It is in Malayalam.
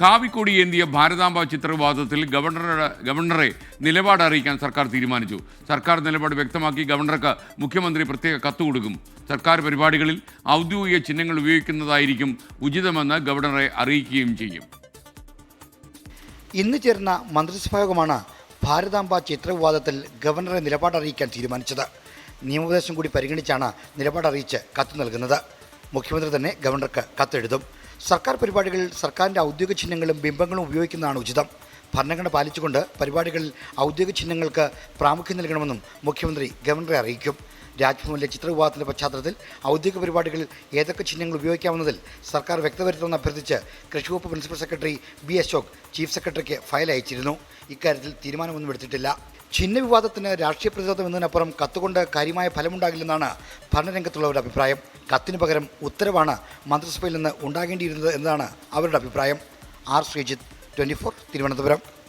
കാവിക്കൊടി ഏന്തിയ ഭാരതാംബ ചിത്രവിവാദത്തിൽ ഗവർണറുടെ ഗവർണറെ നിലപാട് അറിയിക്കാൻ സർക്കാർ തീരുമാനിച്ചു. സർക്കാർ നിലപാട് വ്യക്തമാക്കി ഗവർണർക്ക് മുഖ്യമന്ത്രി പ്രത്യേക കത്ത് കൊടുക്കും. സർക്കാർ പരിപാടികളിൽ ഔദ്യോഗിക ചിഹ്നങ്ങൾ ഉപയോഗിക്കുന്നതായിരിക്കും ഉചിതമെന്ന് ഗവർണറെ അറിയിക്കുകയും ചെയ്യും. ഇന്ന് ചേർന്ന മന്ത്രിസഭായോഗമാണ് ഭാരതാംബ ചിത്രവിവാദത്തിൽ ഗവർണറെ നിലപാട് അറിയിക്കാൻ തീരുമാനിച്ചത്. നിയമോപദേശം കൂടി പരിഗണിച്ചാണ് നിലപാട് അറിയിച്ച് കത്ത് നൽകുന്നത്. മുഖ്യമന്ത്രി തന്നെ ഗവർണർക്ക് കത്തെഴുതും. സർക്കാർ പരിപാടികളിൽ സർക്കാരിന്റെ ഔദ്യോഗിക ചിഹ്നങ്ങളും ബിംബങ്ങളും ഉപയോഗിക്കുന്നതാണ് ഉചിതം. ഭരണഘടന പാലിച്ചുകൊണ്ട് പരിപാടികളിൽ ഔദ്യോഗിക ചിഹ്നങ്ങൾക്ക് പ്രാമുഖ്യം നൽകണമെന്നും മുഖ്യമന്ത്രി ഗവർണറെ അറിയിക്കും. രാജ്ഭവനിലെ ചിത്രവിവാദത്തിന്റെ പശ്ചാത്തലത്തിൽ ഔദ്യോഗിക പരിപാടികളിൽ ഏതൊക്കെ ചിഹ്നങ്ങൾ ഉപയോഗിക്കാമെന്നതിൽ സർക്കാർ വ്യക്തത അഭ്യർത്ഥിച്ച് കൃഷിവകുപ്പ് principal secretary B Ashok chief സെക്രട്ടറിക്ക് ഫയൽ അയച്ചിരുന്നു. ഇക്കാര്യത്തിൽ തീരുമാനമൊന്നും എടുത്തിട്ടില്ല. ചിഹ്ന വിവാദത്തിന് രാഷ്ട്രീയ പ്രതിരോധം എന്നതിനപ്പുറം കത്തുകൊണ്ട് കാര്യമായ ഫലമുണ്ടാകില്ലെന്നാണ് ഭരണരംഗത്തുള്ളവരുടെ അഭിപ്രായം. കത്തിന് പകരം ഉത്തരവാണ് മന്ത്രിസഭയിൽ നിന്ന് ഉണ്ടാകേണ്ടിയിരുന്നത് എന്നതാണ് അവരുടെ അഭിപ്രായം. R Sreejith twenty four Thiruvananthapuram.